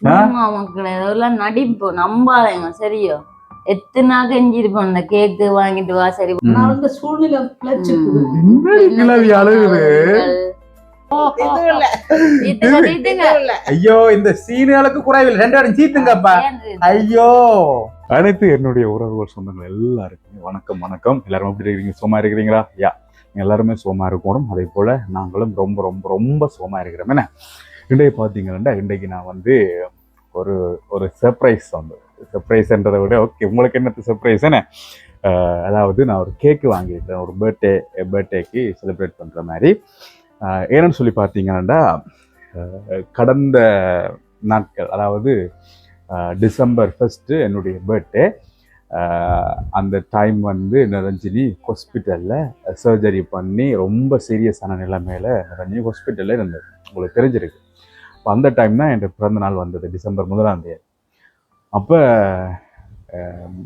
சும்மா மக்களே இதெல்லாம் நடிப்பு நம்பாதீங்க சரியோ? எத்தனை கெஞ்சிருப்போம் இந்த கேக்கு வாங்கிட்டு வா சரி. சூழ்நிலை கிளவி அழுகுது. ஐயோ இந்த சீனியாளுக்கு குறைவில் ரெண்டு பேரும் சீத்துங்கப்பா? ஐயோ. அனைத்து என்னுடைய உறவுகள் சொந்தங்கள் எல்லாருக்குமே வணக்கம் வணக்கம். எல்லாரும் எப்படி இருக்கிறீங்க? சோமா இருக்கிறீங்களா? யா. எல்லாருமே சோமா இருக்கணும். அதே போல நாங்களும் ரொம்ப ரொம்ப ரொம்ப சோமா இருக்கிறோம். என்ன? இன்றைக்கு பார்த்தீங்கன்னா இன்றைக்கு நான் வந்து ஒரு ஒரு சர்ப்ரைஸ் வந்து சர்ப்ரைஸ்ன்றதை விட ஓகே உங்களுக்கு என்ன சர்ப்ரைஸ் என்ன? அதாவது நான் ஒரு கேக்கு வாங்கியிருக்கேன் ஒரு பர்த்டே பர்த்டேக்கு செலிப்ரேட் பண்ணுற மாதிரி. ஏன்னு சொல்லி பார்த்தீங்கன்னா கடந்த நாட்கள் அதாவது டிசம்பர் ஃபஸ்ட்டு என்னுடைய பர்த்டே அந்த டைம் வந்து நிரஞ்சினி ஹாஸ்பிட்டலில் சர்ஜரி பண்ணி ரொம்ப சீரியஸான நிலைமையில் நிரஞ்சினி ஹாஸ்பிட்டலில் இருந்தது. உங்களுக்கு தெரிஞ்சிருக்கு. அப்போ அந்த டைம் தான் என் பிறந்த நாள் வந்தது டிசம்பர் முதலாம் தேதி. அப்போ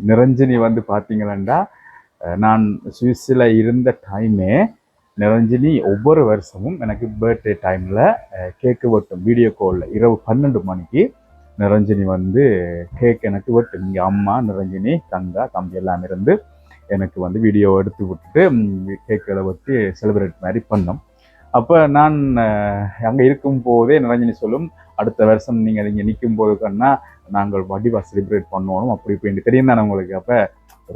நிரஞ்சினி வந்து பார்த்தீங்களா நான் சுவிஸில் இருந்த டைமே நிரஞ்சினி ஒவ்வொரு வருஷமும் எனக்கு பர்த்டே டைமில் கேக்கு வெட்டும் வீடியோ காலில் இரவு பன்னெண்டு மணிக்கு நிரஞ்சினி வந்து கேக் எனக்கு வெட்டும். இங்கே அம்மா நிரஞ்சினி தங்கா தம்பி எல்லாம் இருந்து எனக்கு வந்து வீடியோ எடுத்து விட்டுட்டு கேக்கில் வச்சு செலிப்ரேட் மாதிரி பண்ணோம். அப்போ நான் அங்கே இருக்கும் போதே நிரஞ்சினி சொல்லும் அடுத்த வருஷம் நீங்கள் இங்கே நிற்கும் போது கண்ணா நாங்கள் வடிவா செலிப்ரேட் பண்ணணும் அப்படி இப்படின்னு தெரியும் தானே உங்களுக்கு. அப்போ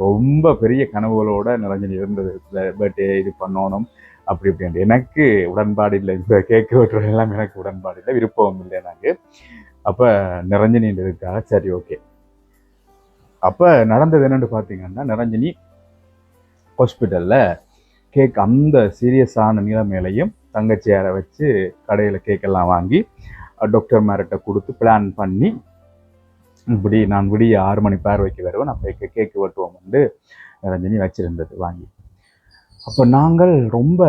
ரொம்ப பெரிய கனவுகளோட நிரஞ்சனி இருந்தது. பர்த்டே இது பண்ணணும் அப்படி இப்படின்ட்டு எனக்கு உடன்பாடு இல்லை. இந்த கேக்கு வெட்டுறது எல்லாம் எனக்கு உடன்பாடு இல்லை. விருப்பம் இல்லை எனக்கு. அப்போ நிரஞ்சனி இருக்கா சரி ஓகே அப்போ நடந்தது என்னென்னு பார்த்தீங்கன்னா நிரஞ்சனி ஹாஸ்பிட்டலில் கேக் அந்த சீரியஸான நிலைமையிலையும் தங்கச்சியாரை வச்சு கடையில் கேக்கெல்லாம் வாங்கி டாக்டர் மேர்கிட்ட கொடுத்து பிளான் பண்ணி இப்படி நான் விடிய ஆறு மணி பார்வைக்கு வருவேன் அப்போ கேக்கு வெட்டுவோம் வந்து ரஜினி வச்சிருந்தது வாங்கி. அப்போ நாங்கள் ரொம்ப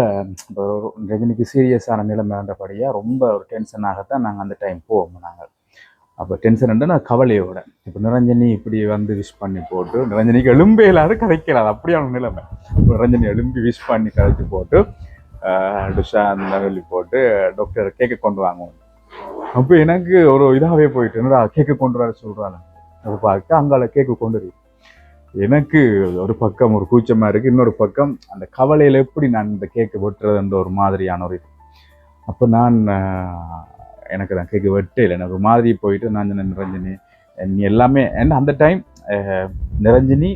ரஜினிக்கு சீரியஸான நிலைமைன்றபடியாக ரொம்ப ஒரு டென்ஷனாகத்தான் நாங்கள் அந்த டைம் போவோம் நாங்கள். அப்போ டென்ஷன் நான் கவலையோட இப்போ நிரஞ்சனி இப்படி வந்து விஷ் பண்ணி போட்டு நிரஞ்சனிக்கு எலும்பே இல்லாத கதைக்கிறாது அப்படியான நிலைமை. நிரஞ்சனி எலும்பி விஷ் பண்ணி கதைச்சி போட்டு டுஷா அந்த சொல்லி போட்டு டாக்டர் கேக்கு கொண்டு வாங்குவோம் அப்போ எனக்கு ஒரு இதாகவே போயிட்டு என்னடா கேக்கு கொண்டு வர சொல்கிறாங்க அதை பார்க்க அங்கால கேக்கு கொண்டு வரு எனக்கு ஒரு பக்கம் ஒரு கூச்சமாக இருக்குது இன்னொரு பக்கம் அந்த கவலையில் எப்படி நான் இந்த கேக்கு வெட்டுறதுன்ற ஒரு மாதிரியான ஒரு இது. அப்போ நான் எனக்கு நான் கேக்கு வெட்டே இல்லை எனக்கு ஒரு மாதிரி போயிட்டு நான் என்ன நிரஞ்சனி நீ எல்லாமே ஏன்னா அந்த டைம் நிரஞ்சினி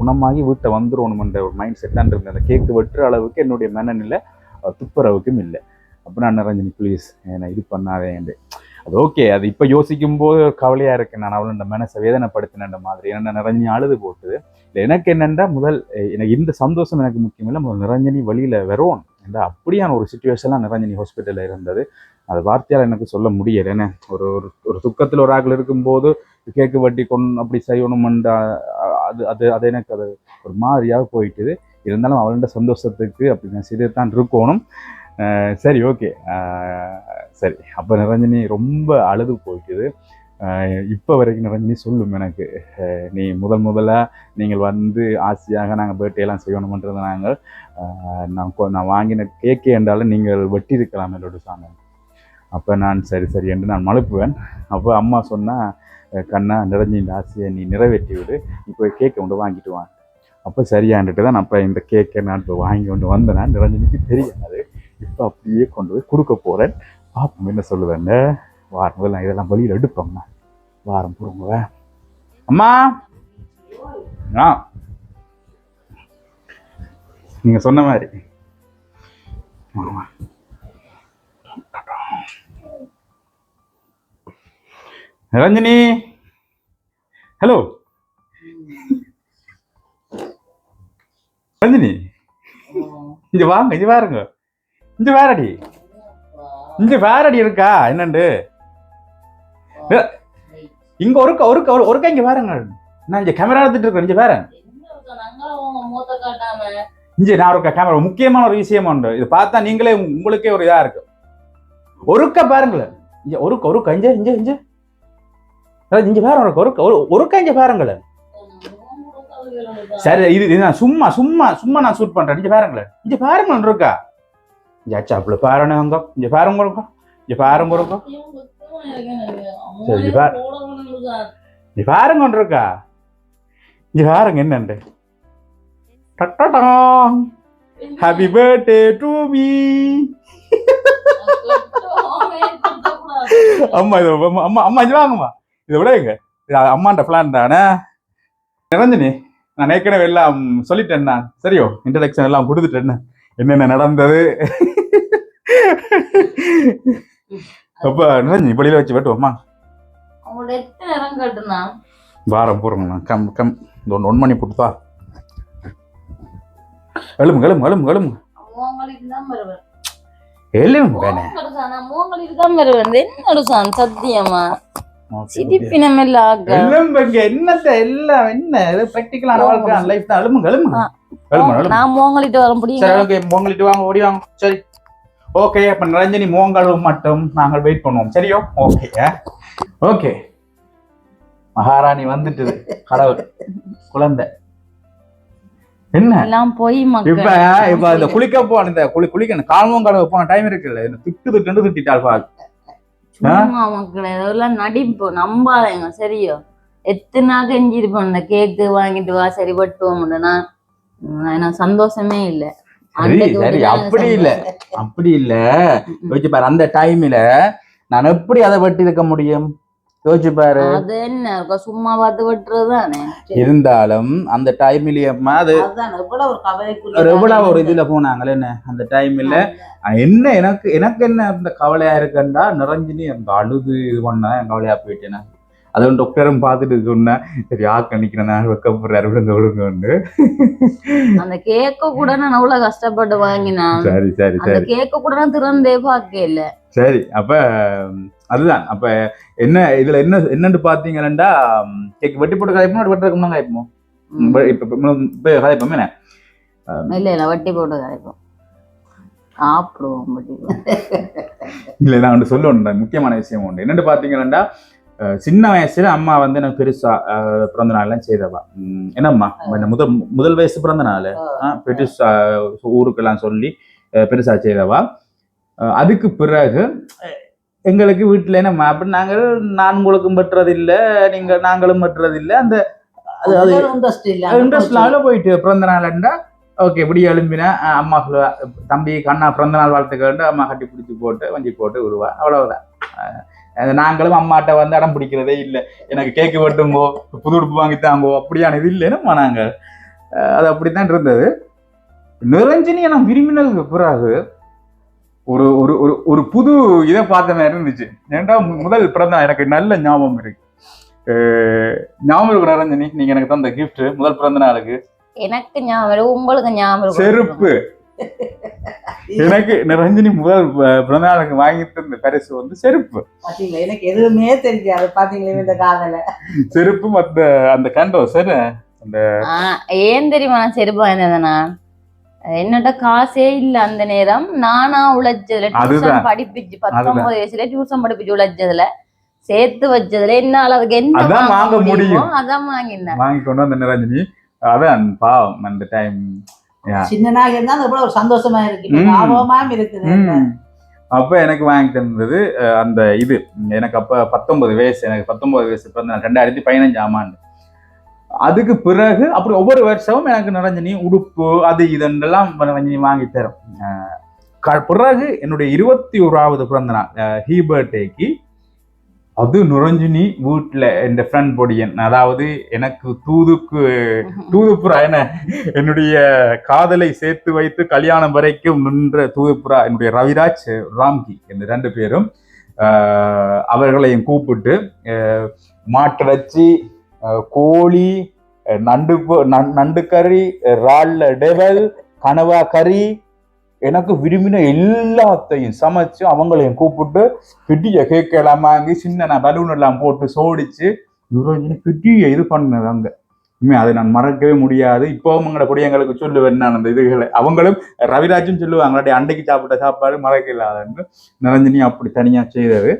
குணமாகி வீட்டை வந்துடணுமென்ற ஒரு மைண்ட் செட் தான் இருந்தது. அந்த கேக்கு வெட்டுற அளவுக்கு என்னுடைய மனநிலை துப்புரவுக்கும் இல்லை. அப்போ நான் நிரஞ்சனி ப்ளீஸ் என்னை இது பண்ணாதேன்ட்டு அது ஓகே அது இப்போ யோசிக்கும் போது கவலையாக இருக்கு. நான் அவளோட மனசை வேதனைப்படுத்தின மாதிரி. என்ன நிறஞ்சி அழுது போட்டுது. இல்லை எனக்கு என்னென்னா முதல் எனக்கு இந்த சந்தோஷம் எனக்கு முக்கியம் இல்லை முதல் நிரஞ்சனி வழியில் வருவோம் இந்த அப்படியான ஒரு சுச்சுவேஷன்லாம் நிரஞ்சனி ஹாஸ்பிட்டலில் இருந்தது. அது வார்த்தையால் எனக்கு சொல்ல முடியலை. என்ன ஒரு ஒரு ஒரு துக்கத்தில் ஒரு ஆக்கள் இருக்கும்போது கேக்கு வட்டி கொண்டு அப்படி செய்யணுமெண்டா அது அது அது எனக்கு அது ஒரு மாதிரியாக போயிட்டுது. இருந்தாலும் அவளோட சந்தோஷத்துக்கு அப்படி நான் செய்து தான் இருக்கணும் சரி ஓகே. சரி. அப்போ நிரஞ்சனி ரொம்ப அழுது போய்க்குது இப்போ வரைக்கும் நிரஞ்சனி சொல்லும் எனக்கு நீ முதல் முதலாக நீங்கள் வந்து ஆசையாக நாங்கள் பேட்டையெல்லாம் செய்யணுமன்றது நாங்கள் நான் கொ- நான் வாங்கின கேக்கே என்றாலும் நீங்கள் வெட்டி இருக்கலாம் என்னோட சாங்க அப்போ நான் சரி சரி என்று நான் மழுப்புவேன். அப்போ அம்மா சொன்னால் கண்ணா நிரஞ்சின் ஆசையை நீ நிறைவேற்றி விடு இப்போ கேக்கை கொண்டு வாங்கிட்டு வாங்க அப்போ சரியான்ட்டு தான் நான் அப்போ இந்த கேக்கை நான் இப்போ வாங்கி கொண்டு வந்தேன் நிரஞ்சனிக்கு தெரியாது இப்போ அப்படியே கொண்டு போய் கொடுக்க போகிறேன் பார்ப்போம் என்ன சொல்லுவேன். வாரம் முதல்ல நான் இதெல்லாம் வழியில் எடுப்போம்ண்ணா வாரம் போடுங்க அம்மா! ஆ. நீங்கள் சொன்ன மாதிரி. ஆமா. ரஞ்சினி ஹலோ! நந்தினி இது வாங்க இது பாருங்க. இங்க வேறடி இங்க வேறடி இருக்கா? என்னண்டு? இங்க ஒரு ஒரு- ஒருக்க இங்க பாருங்க நான் இங்க கேமரா எடுத்துட்டு இருக்கேன் இங்க வேற என்ன இங்க நான் ஒரு கேமரா முக்கியமான ஒரு விஷயம் உண்டு. இது பார்த்தா நீங்களே உங்களுக்கே ஒரு இதா இருக்கு. ஒருக்க பாருங்களேன். இங்க ஒரு ஒரு கஞ்ச இங்க இங்க அதாவது இங்க பாருங்க ஒருக்க ஒரு ஒருக்க இங்க பாருங்களேன். சரி இது நான் சும்மா சும்மா சும்மா நான் ஷூட் பண்றேன். இங்க பாருங்களேன் இங்க பாருங்களேன் இருக்கா? இங்க சாப்பிட பாருங்க அங்க. இங்க பாருங்க இருக்கா? இங்க பாருங்க இருக்கா? சரி. நீ பாருங்க இருக்கா? நீ பாருங்க என்னண்டு? Happy birthday to. மீ அம்மா இது அம்மா அம்மா அம்மா இது வாங்கம்மா. இதை விட எங்க? அம்மாண்ட பிளான் தானே? நிரஞ்சனி நான் ஏற்கனவே எல்லாம் சொல்லிட்டேன் நான். சரியோ இன்ட்ரடக்ஷன் எல்லாம் கொடுத்துட்டேன் என்னென்ன நடந்தது? அப்ப நிரஞ்சனி வெளியில வச்சு வெட்டுவோம்மா கட்டுனா? வாரம் போறோங்கண்ணா கம் கம். இந்த ஒன்று ஒன் மணி போட்டுதா எழும்பு எழும்பு எழும்பு எழும்பு எழும்பு வேணே மூங்களுக்கு தான் வருவேன். என்ன சான் சத்தியமா? என்னத்த எல்லாம் என்ன? ப்ராக்டிக்கலான வாழ்க்கை லைஃப் தான். நான் மூங்கலிட்டு வர முடியும்? சரி ஓகே மோங்கலிட்டு வாங்க ஓடி வாங்க. சரி. ஓகே அப்ப நிரஞ்சனி மோங்கலும் மட்டும் நாங்கள் வெயிட் பண்ணுவோம். சரியோ? ஓகே ஓகே மகாராணி வந்துட்டுது கடவுள் குழந்தை. என்ன? எல்லாம் போய் இப்ப இப்ப இந்த குளிக்க போன இந்த குளி குளிக்க கால்மோம் கடவு போன டைம் இருக்குல்ல திட்டு திட்டு திட்டால் பாரு சும்மா இதெல்லாம் நடிப்பு நம்பாதீங்க சரியோ? எத்தனை கெஞ்சிருப்போம் இந்த கேக்கு வாங்கிட்டு வா சரி பட்டுவோம் நான் எனக்கு சந்தோஷமே இல்ல. சரி சரி அப்படி இல்ல. அப்படி இல்ல. யோசிச்சு பாரு அந்த டைம்ல நான் எப்படி அதை வெட்டி இருக்க முடியும்? யோசிச்சு பாரு. அது என்ன சும்மா பார்த்து விட்டுறது தானே இருந்தாலும் அந்த டைம்லயம்மா அது எவ்வளவு ஒரு இதுல போனாங்களே என்ன அந்த டைம்ல என்ன எனக்கு எனக்கு என்ன அந்த கவலையா இருக்குன்னா நிரஞ்சினி அந்த அழுது இது பண்ணா என் கவலையா போயிட்டேன்? நான். அதுவும் டாக்டரும் பார்த்துட்டு சொன்னேன் சரி ஆக்க நிக்கிறேன் வெக்கப்படுறாரு விடுங்க விடுங்க அந்த கேக்க கூட நான் அவ்வளவு கஷ்டப்பட்டு வாங்கினான். சரி சரி சரி. கேக்க கூட நான் திறந்தே பார்க்க இல்ல. சரி அப்ப அதுதான். அப்ப என்ன இதுல என்ன என்னன்னு பாத்தீங்கன்னா கேக் வெட்டி போட்டு கதைப்போம் வெட்டி இருக்கணும் கதைப்போம் இப்ப கதைப்போம் என்ன? இல்ல இல்ல வட்டி போட்டு கிடைக்கும் சாப்பிடுவோம். இல்ல நான் ஒன்று சொல்லணும் முக்கியமான விஷயம் உண்டு என்னன்னு பாத்தீங்கன்னா அஹ், சின்ன வயசுல அம்மா வந்து எனக்கு பெருசா பிறந்த நாள்லாம் செய்தவா. என்னம்மா முதல் முதல் வயசு பிறந்த நாள். பெருசா ஊருக்கெல்லாம் சொல்லி பெருசா செய்தவா. அதுக்கு பிறகு எங்களுக்கு வீட்டுல என்ன அப்படி நாங்கள் நான் உங்களுக்கும் பெற்றது இல்ல நீங்க நாங்களும் பெற்றது இல்ல அந்த அது அது இன்ட்ரெஸ்ட் இல்ல இன்ட்ரெஸ்ட் நாள்ல போயிட்டு பிறந்த நாள்ண்டா ஓகே இப்படி எழும்பினா அம்மா சொல்லுவா தம்பி கண்ணா பிறந்த நாள் வாழ்த்துக்கள் அம்மா கட்டி பிடிச்சி போட்டு வஞ்சி போட்டு விடுவா அவ்வளவுதான். நாங்களும் அம்மாட்ட வந்து அடம் பிடிக்கிறதே இல்லை. எனக்கு கேக்கு வெட்டுங்கோ புது உடுப்பு வாங்கி தாங்கோ அப்படியான இது இல்லைன்னு நாங்கள். அது அப்படித்தான் இருந்தது. நிரஞ்சனி நான் விரும்பினதுக்கு பிறகு ஒரு ஒரு ஒரு ஒரு புது இதை பார்த்த மாதிரி இருந்துச்சு. ஏன்டா முதல் பிறந்த நாள் எனக்கு நல்ல ஞாபகம் இருக்கு. ஞாபகம் இருக்கு நிரஞ்சனி நீங்க எனக்கு தந்த கிஃப்ட் முதல் பிறந்த நாளுக்கு. எனக்கு ஞாபகம் உங்களுக்கு ஞாபகம். செருப்பு. எனக்கு நிரஞ்சனி முதல் பிறந்த நாளுக்கு வாங்கி தந்த பரிசு வந்து செருப்பு. பாத்தீங்களா? எனக்கு எதுவுமே தெரியாது. பாத்தீங்களா இந்த காதல? செருப்பு மத்த அந்த கண்டோ சார் அந்த ஏன் தெரியுமா நான் செருப்பு வாங்கினதுனா என்னட்ட காசே இல்ல அந்த நேரம். நானா உழைச்சதுல டியூஷன். படிப்பிச்சு பத்தொன்பது வயசுல டியூஷன் படிப்பிச்சு உழைச்சதுல. சேர்த்து வச்சதுல என்னால அதுக்கு என்ன வாங்க முடியுமோ. அதான் வாங்கினேன். வாங்கி கொண்டு வந்த நிரஞ்சனி அதான் பாவம் அந்த டைம் சின்னனாக இருந்தா அது எவ்வளவு ஒரு சந்தோஷமா இருக்கு இப்ப ம். ஞாபகமாம் இருக்குது அப்ப எனக்கு வாங்கி தந்தது அந்த இது. எனக்கு அப்ப பத்தொன்பது வயசு எனக்கு பத்தொன்பது வயசு பிறந்த நாள் ரெண்டாயிரத்தி பதினஞ்சாம் ஆண்டு. அதுக்கு பிறகு அப்படி ஒவ்வொரு வருஷமும் எனக்கு நிரஞ்சனி உடுப்பு அது இதெல்லாம் நிரஞ்சனி வாங்கி தரும். க- பிறகு என்னுடைய இருபத்தி ஓராவது பிறந்த நாள் ஹீ பர்த்டேக்கு அது நுரஞ்சினி வீட்டில் என் ஃப்ரெண்ட் பொடியன் அதாவது எனக்கு தூதுக்கு தூதுப்புறா என்ன என்னுடைய காதலை சேர்த்து வைத்து கல்யாணம் வரைக்கும் நின்ற தூதுப்புறா என்னுடைய ரவிராஜ் ராம்கி இந்த ரெண்டு பேரும் அவர்களையும் கூப்பிட்டு ஆஹ், கோழி நண்டு நண்டு கறி ரால்ல டெவல் கனவா கறி எனக்கு விரும்பின எல்லாத்தையும் சமைச்சு அவங்களையும் கூப்பிட்டு பெரிய கேக் எல்லாம் வாங்கி சின்ன பலூன் எல்லாம் போட்டு சோடிச்சு யுவராஜினி பெரிய இது பண்ணது அங்க. உண்மை அதை நான் மறக்கவே முடியாது. இப்போவும் எங்களோட குடியங்களுக்கு சொல்லுவேன் நான் அந்த இதுகளை. அவங்களும் ரவிராஜும் சொல்லுவாங்க அண்டைக்கு சாப்பிட்ட சாப்பாடு மறக்க இல்லாதன்னு நிரஞ்சனி அப்படி தனியா செய்தது.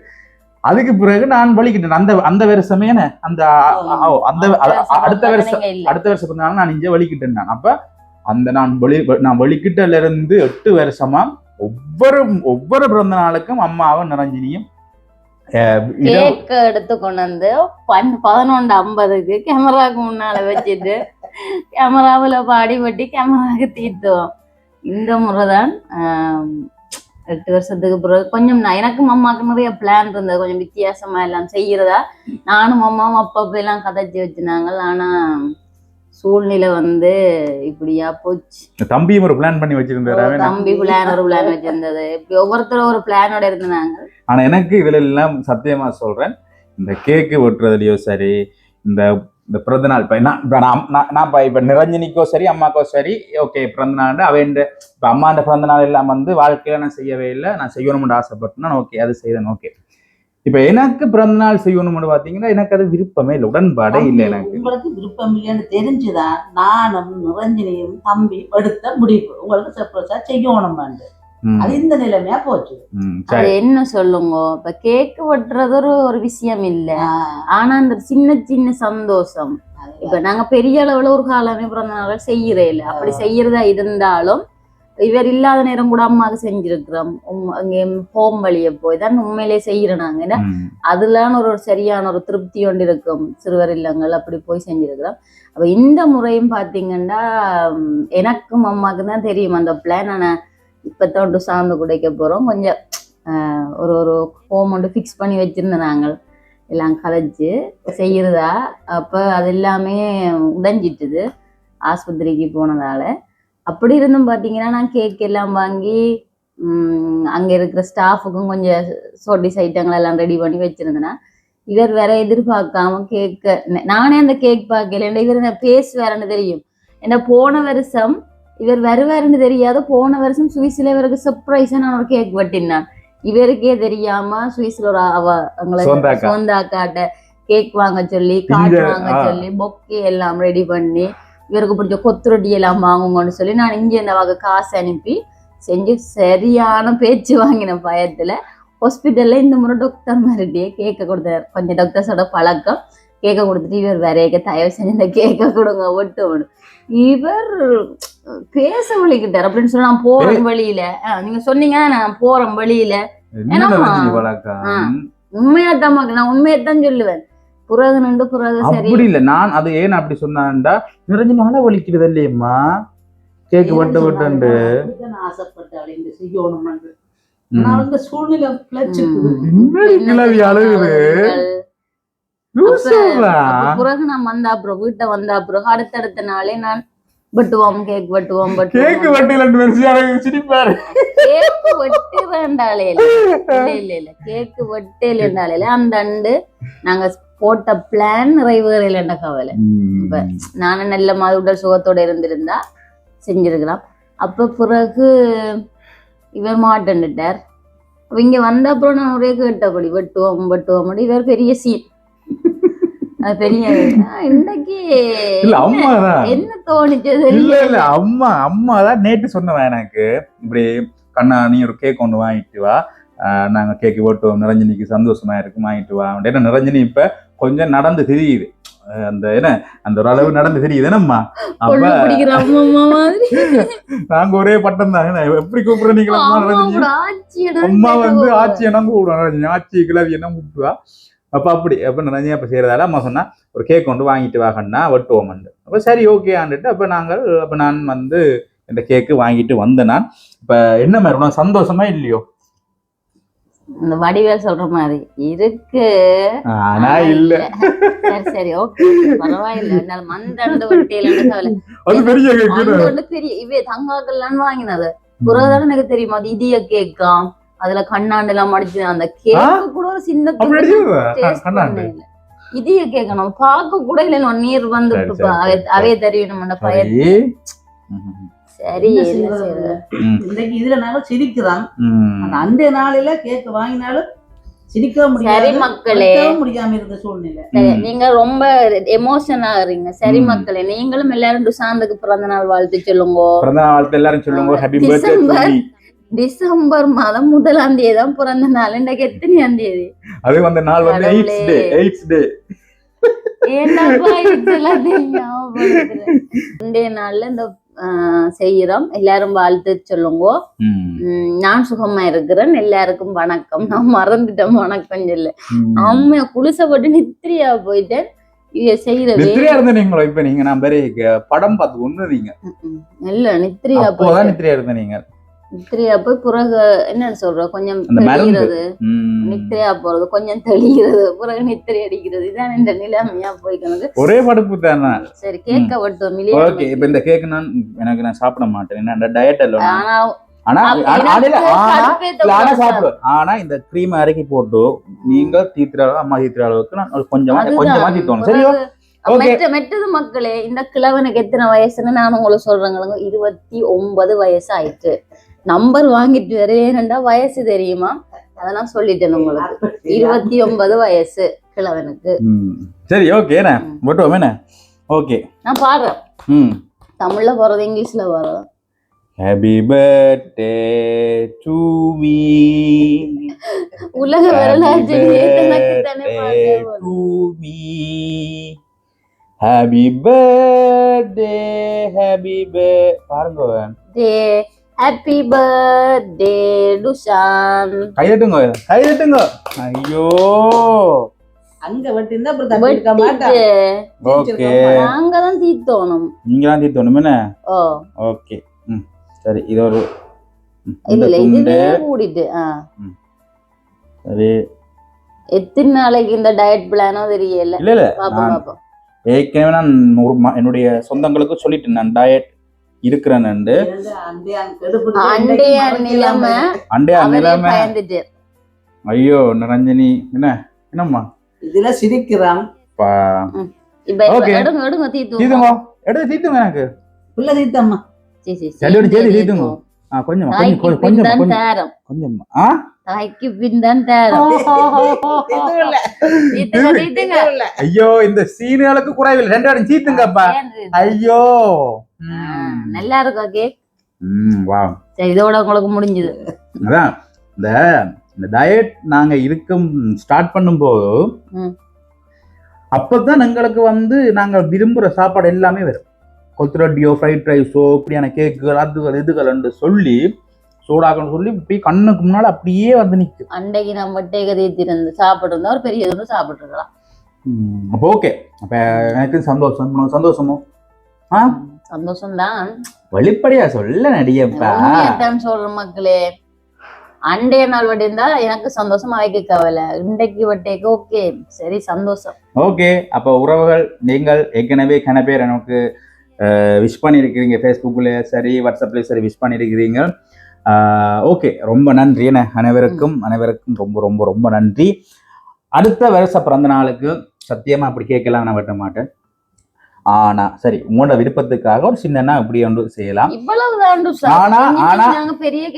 அதுக்கு பிறகு நான் வலிக்கிட்டேன். அந்த அந்த வருஷமே அந்த அந்த அடுத்த வருஷம் அடுத்த வருஷம் பிறந்தநாள் நான் இங்க வலிக்கிட்டேன் நான். அப்ப அந்த நான் வெளி நான் வலிக்கிட்டல இருந்து எட்டு வருஷமா ஒவ்வொரு ஒவ்வொரு பிறந்த நாளுக்கும் அம்மாவும் நிரஞ்சனியும் கேக்க எடுத்து கொண்டு வந்து பதினொன்று ஐம்பதுக்கு கேமராக்கு முன்னால வச்சுட்டு கேமராவில் பாடி பட்டி கேமராக்கு தீர்த்துவோம் இந்த முறை தான் எட்டு வருஷத்துக்கு பிறகு கொஞ்சம் நான் எனக்கும் அம்மாவுக்கு நிறைய பிளான் இருந்தது. கொஞ்சம் வித்தியாசமா எல்லாம் செய்யறதா. நானும் அம்மாவும் அப்பப்போ எல்லாம் கதைச்சி வச்சுனாங்க. ஆனா சூழ்நிலை வந்து இப்படியா போச்சு. தம்பியும் ஒரு பிளான் பண்ணி வச்சிருந்தாரு தம்பி பிளான் ஒரு பிளான் வச்சிருந்தது. இப்படி ஒவ்வொருத்தரும் ஒரு பிளானோட இருந்தாங்க. ஆனா எனக்கு இதுல எல்லாம் சத்தியமா சொல்றேன். இந்த கேக்கு வெட்டுறதுலயோ சரி இந்த இந்த பிறந்த நாள் இப்ப நான் இப்ப நான் நான் இப்ப இப்ப நிரஞ்சனிக்கோ சரி அம்மாக்கோ சரி ஓகே பிறந்த நாள் அவன் இப்ப அம்மாண்ட பிறந்த நாள் எல்லாம் வந்து வாழ்க்கையில நான் செய்யவே இல்லை நான் செய்யணும்னு ஆசைப்பட்டேன் ஓகே அது செய்தேன் ஓகே இப்ப எனக்கு பிறந்த நாள் செய்யணும்னு பாத்தீங்கன்னா எனக்கு அது விருப்பமே இல்லை உடன்பாடே இல்லை எனக்கு. உங்களுக்கு விருப்பம் இல்லைன்னு தெரிஞ்சுதான் நானும் நிரஞ்சனியும் தம்பி எடுத்த முடிவு. உங்களுக்கு சர்ப்ரைஸா செய்யணும் அது இந்த நிலைமையா போச்சு. அது என்ன சொல்லுங்க? இப்ப கேக்கு வெட்டுறது ஒரு ஒரு விஷயம் இல்ல. ஆனா அந்த சின்ன சின்ன சந்தோஷம். இப்ப நாங்க பெரிய அளவுல ஒரு காலமே பிறந்த நாள் செய்யறே இல்ல. அப்படி செய்யறதா இருந்தாலும் இவர் இல்லாத நேரம் கூட அம்மாவுக்கு செஞ்சிருக்கிறோம். உம் அங்கே ஹோம் வழிய போய் தான் உண்மையிலேயே செய்யறோம் நாங்க. ஏன்னா அதுலான ஒரு சரியான ஒரு திருப்தி ஒன்று இருக்கும் சிறுவர் இல்லங்கள் அப்படி போய் செஞ்சிருக்கிறோம். அப்ப இந்த முறையும் பாத்தீங்கன்னா எனக்கும் அம்மாவுக்கு தான் தெரியும். அந்த பிளான் ஆனா இப்போ ஒன்று சார்ந்து குடைக்க போறோம். கொஞ்சம் ஆஹ், ஒரு ஒரு ஹோம் ஒன்று ஃபிக்ஸ் பண்ணி வச்சிருந்தோம் நாங்கள். எல்லாம் கலைச்சு செய்யறதா. அப்ப அது எல்லாமே உடைஞ்சிட்டுது. ஆஸ்பத்திரிக்கு போனதால. அப்படி இருந்தும் பாத்தீங்கன்னா நான் கேக் எல்லாம் வாங்கி உம், அங்க இருக்கிற ஸ்டாஃபுக்கும் கொஞ்சம் சோட்டிஸ் ஐட்டங்கள் எல்லாம் ரெடி பண்ணி வச்சிருந்தேன்னா இவர் வேற எதிர்பார்க்காம கேக்க நானே அந்த கேக் பார்க்கல. இவர் என்ன வேறன்னு தெரியும். ஏன்னா போன வருஷம் இவர் வருவாருன்னு தெரியாத போன வருஷம் சுவிஸ்ல இவருக்கு சர்ப்ரைஸா நான் ஒரு கேக் வெட்டினான் இவருக்கே தெரியாம சுவிஸ்ல ஒரு அவ எங்களை சொந்தாக்கா. சொந்தாக்காட்ட கேக் வாங்க சொல்லி காட்டு வாங்க. சொல்லி பொக்கே எல்லாம் ரெடி பண்ணி இவருக்கு பிடிச்ச கொத்துரொட்டி எல்லாம் வாங்குங்கன்னு சொல்லி நான் இங்க இந்த வகை காசு அனுப்பி செஞ்சு சரியான பேச்சு வாங்கின பயத்துல ஹாஸ்பிட்டல்ல இந்த முறை டாக்டர் மாதிரிட்டே கேக்க கொடுத்தாரு கொஞ்சம் டாக்டர்ஸோட பழக்கம் கேக்க கொடுத்துட்டு இவர் வேறையக்க தயவு செஞ்சு இந்த கேக்க கொடுங்க ஒட்டு இவர் பேச வழிக்கிட்டார் அப்படின்னு சொல்லி நான் போறேன் வழியில நீங்க சொன்னீங்க நான் போறேன் வழியில. உண்மையாத்தான் மக்கள் நான் உண்மையத்தான் சொல்லுவேன் புறகு நின்று புறகு சரி அப்படி இல்ல நான் அது ஏன் அப்படி சொன்னான்டா நிரஞ்சனி மழை வலிக்கிறது இல்லையம்மா கேக்கு வட்ட வட்டண்டு ஆசைப்பட்டேன் இந்த செய்யணும் சூழ்நிலை அழுகுது பிறகு நான் வந்த அப்புறம் வீட்டை வந்த அப்புறம் அடுத்தடுத்த நாளே நான் வெட்டுவோம் கேக் வெட்டுவோம் வெட்டுவோம். வட்டில சிரிப்பாரு. கேக்கு வெட்டி இல்ல இல்ல இல்ல இல்ல. கேக்கு வெட்டேல இருந்தாலே அந்த அண்டு நாங்க போட்ட பிளான் நிறைவேறல என்ற கவலை. இப்ப நானும் நல்ல மாதிரி உடல் சுகத்தோட இருந்திருந்தா செஞ்சிருக்கலாம். அப்ப பிறகு இவர் மாட்டேன்னுட்டார். அப்ப இங்க வந்த அப்புறம் நான் ஒரே கேட்டபடி வெட்டுவோம் வெட்டுவோம். இவர் பெரிய சீன் பெரிய ஆ, இன்னைக்கு இல்ல என்ன? தோணுச்சு இல்ல இல்ல அம்மா அம்மா தான் நேற்று சொன்னவன் எனக்கு. இப்படி கண்ணா நீ ஒரு கேக் ஒன்று வாங்கிட்டு வா. நாங்க கேக்கு ஓட்டுவோம் நிரஞ்சனிக்கு சந்தோஷமா இருக்கும் வாங்கிட்டு வா. ஏன்னா நிரஞ்சனி இப்ப கொஞ்சம் நடந்து தெரியுது. அந்த என்ன அந்த ஒரு அளவு நடந்து தெரியுது என்னம்மா அம்மா? அம்மா நாங்க ஒரே பட்டம் தான். எப்படி கூப்பிடுற நீங்களா அம்மா அம்மா வந்து ஆச்சி என்ன கூப்பிடுவோம் ஆச்சி கிளவி என்ன கூப்பிடுவா. அப்ப அப்படி அப்ப நிரஞ்சனி அப்ப செய்யறதால அம்மா சொன்னா ஒரு கேக் கொண்டு வாங்கிட்டு வாங்கன்னா வெட்டுவோம் அப்ப சரி ஓகே ஆண்டுட்டு அப்ப நாங்கள் அப்ப நான் வந்து இந்த கேக்கு வாங்கிட்டு வந்தேன் நான். இப்ப என்ன மாதிரி உனக்கு சந்தோஷமா இல்லையோ? இந்த வடிவேல் சொல்ற மாதிரி இருக்கு. ஆனா இல்ல. சரி சரி ஓகே பரவாயில்ல. என்னால மந்தண்டு வட்டியில பெரிய கேக்கு பெரிய இவே தங்காக்கள்லாம் வாங்கினது. புறதான எனக்கு தெரியுமா அது இடிய கேக்காம் அதுல கண்ணாண்டு எல்லாம் மடிச்சு அந்த கேக்கு கூட ஒரு சின்ன கேக்க நம்ம பார்க்க கூட இல்ல நீர் வந்து. அவைய தெரியணும் சரி இன்னைக்கு இதுல நாங்க சிரிக்கிறோம் அந்த நாளில கேக் வாங்கினாலும் சரி மக்களே. நீங்க ரொம்ப எமோஷன் ஆகுறீங்க சரி. மக்களே நீங்களும் எல்லாரும் டுசாந்துக்கு பிறந்த நாள் வாழ்த்து சொல்லுங்க. பிறந்த நாள் வாழ்த்து எல்லாரும் சொல்லுங்க. Happy birthday December. மாதம் முதலாம் தேதி தான் பிறந்த நாள். இன்றைக்கு எத்தனையாம் தேதி? அது வந்து நாள் வந்து. AIDS day AIDS day? ரெண்டே நாள்ல இந்த செய்யறோம் எல்லாரும் வாழ்த்து சொல்லுங்க. நான் சுகமா இருக்கிறேன். எல்லாருக்கும் வணக்கம். நான் மறந்துட்டேன் வணக்கம் சொல்ல. அம்மையா நித்திரியா போயிட்டேன். இவ செய்யறவே நித்திரையா இருந்த நீங்களோ? இப்ப நீங்க நான் படம் பார்த்து ஒண்ணு இல்ல நித்திரியா அப்போதான் இருந்த நீங்க. நித்திரியா போய் பிறகு என்னன்னு சொல்ற? கொஞ்சம். தெளிகிறது. நித்திரையா போறது கொஞ்சம் தெளிகிறது. பிறகு நித்திரை அடிக்கிறது. இதான் இந்த நிலைமையா போய்க்கணுது ஒரே படுப்பு தானே சரி கேட்க விட்டோம் ஓகே இப்ப இந்த கேக் நான் எனக்கு நான் சாப்பிட மாட்டேன். என்ன டயட் இல்ல ஆனா. சாப்பிடுவேன் இந்த க்ரீம் இறக்கி போட்டு நீங்க தீத்துற அம்மா தீத்துற அளவுக்கு நான் ஒரு கொஞ்சமா. கொஞ்சமா தீத்தணும் சரியோ. மெட்ட மெட்டது மக்களே இந்த கிழவனுக்கு எத்தனை வயசுன்னு நான் உங்களுக்கு சொல்றேங்க இருபத்தி ஒன்பது வயசு ஆயிட்டு. நம்பர் வாங்கிட்டு வரேன்டா வயசு தெரியுமா? அதெல்லாம் சொல்லிட்டேன் உங்களுக்கு. இருபத்தி ஒன்பது வயசு கிழவனுக்கு. சரி ஓகே என்ன? ஓகே நான் பாடுறேன். ம். தமிழ்ல போறது இங்கிலீஷ்ல போறது. ஹாப்பி பர்த்டே டு மீ உலக பாடுறேன். To me happy birthday happy birth பாருங்க டே அங்க வெட்டிருந்தா அப்புறம் தட்டி இருக்க ஓகே நாங்க தான் தீத்தோணும் நீங்க தான் தீத்தணும். என்ன? ஓ. ஓகே ம். சரி இது ஒரு இல்ல இதுவே கூடிட்டு ஆ. சரி. எத்தனை நாளைக்கு இந்த டயட் பிளானோ தெரியல. இல்ல இல்ல. பாப்போம் நான் பாப்போம். ஏற்கனவே நான் ஒரு ம- என்னுடைய சொந்தங்களுக்கு சொல்லிட்டேன் நான் டயட் அண்டைய நிலைமை பயந்துட்டு. ஐயோ நிரஞ்சனி என்ன? என்னம்மா? இதுல சிரிக்கிறான். தீத்துங்க. எடுத்து தீத்துங்க எனக்கு. புள்ள தீத்தம்மா. தீத்துங்க. கொஞ்சம் கொஞ்சம் கொஞ்சம் கொஞ்சம் ஆ? தாய்க்கு ஐயோ இந்த சீனியாளுக்கு குறைவில்லை. ரெண்டு சீத்துங்கப்பா? ஐயோ. நல்லா இருக்கா கேக் ம் வா சரி இதோட உங்களுக்கு முடிஞ்சது. அதான் இந்த இந்த டயட் நாங்க இருக்கும் ஸ்டார்ட் பண்ணும்போது. அப்பதான் எங்களுக்கு வந்து நாங்க விரும்புற சாப்பாடு எல்லாமே வரும். கொத்துரட்டியோ ஃப்ரைட் ரைஸோ இப்படியான கேக்குகள் அதுகள் இதுகள் சொல்லி சூடாக்கன்னு சொல்லி இப்படி கண்ணுக்கு முன்னால அப்படியே வந்து நிக்கு அன்றைக்கு நம்ம டேக தீத்திருந்து சாப்பிட்டு இருந்தா ஒரு பெரிய இது சாப்பிட்டு இருக்கலாம் ம், அப்போ ஓகே அப்ப எனக்கு சந்தோஷம் சந்தோஷமோ? ஆ? சந்தோஷம் தான் வெளிப்படையா சொல்ல நடிகப்பா. சொல்ற மக்களே. அண்டைய நாள் வட்டி இருந்தா எனக்கு சந்தோஷமா வைக்க கவலை. இன்றைக்கு வட்டேக்கு ஓகே. சரி சந்தோஷம். ஓகே அப்போ உறவுகள் நீங்கள் ஏற்கனவே கன பேர் எனக்கு விஷ் பண்ணியிருக்கிறீங்க. ஃபேஸ்புக்கில் சரி வாட்ஸ்அப்லேயும் சரி விஷ் பண்ணியிருக்கிறீங்க. ஓகே ரொம்ப நன்றி என்ன அனைவருக்கும் அனைவருக்கும் ரொம்ப ரொம்ப ரொம்ப நன்றி. அடுத்த வருஷ பிறந்த நாளுக்கு சத்தியமா அப்படி கேட்கலாம் நான் வெட்ட மாட்டேன். ஆனா சரி உங்களோட விருப்பத்துக்காக ஒரு சின்னனா இப்படி ஒன்று செய்யலாம். ஆனா- ஆனா- பெரிய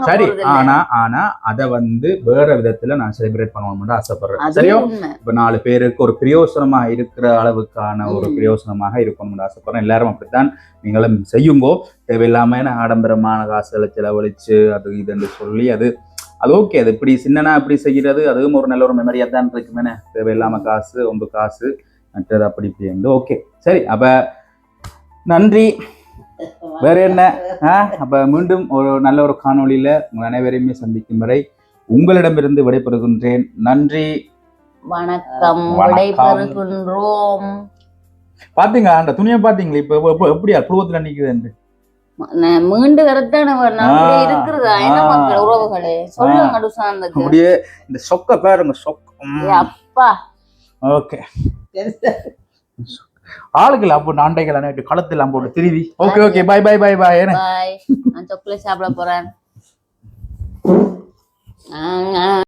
சரி. ஆனா ஆனா அதை வந்து வேற விதத்துல நான் செலிப்ரேட் பண்ணணும்னு ஆசைப்படுறேன். சரியோ? இப்ப நாலு பேருக்கு ஒரு பிரயோசனமா இருக்கிற அளவுக்கான ஒரு. பிரயோசனமாக இருக்கணும்னு ஆசைப்படுறேன். எல்லாரும் அப்படித்தான் நீங்களும் செய்யுங்கோ. தேவையில்லாம ஆடம்பரமான காசுகளை செலவழிச்சு அது இதுன்னு சொல்லி அது அது ஓகே அது இப்படி சின்னனா இப்படி செய்கிறது அதுவும் ஒரு நல்ல ஒரு மெமரியா தான் இருக்குமே தேவையில்லாம காசு ஒன்பது காசு. மற்றது அப்படி இப்படி வந்து ஓகே சரி அப்ப நன்றி. வேற என்ன? ஆ அப்ப மீண்டும் ஒரு நல்ல ஒரு காணொளியில உங்கள் அனைவரையுமே சந்திக்கும் வரை உங்களிடமிருந்து விடைபெறுகின்றேன். நன்றி. வணக்கம். விடைபெறுகின்றோம். பாத்தீங்க அந்த துணியை பாத்தீங்களா? இப்ப எப்படியா? குழுவத்துல நிக்குது நான் மீண்டு அப்படியே இந்த சொக்க பாருங்க சொக்க அப்பா. ஓகே. ஆளுகள் அப்போ நாண்டைகள் அனைத்து களத்தெல்லாம் போட்டு திருவி. Okay okay bye bye bye bye என்ன? பாய் நான் சாப்பிட போறேன்.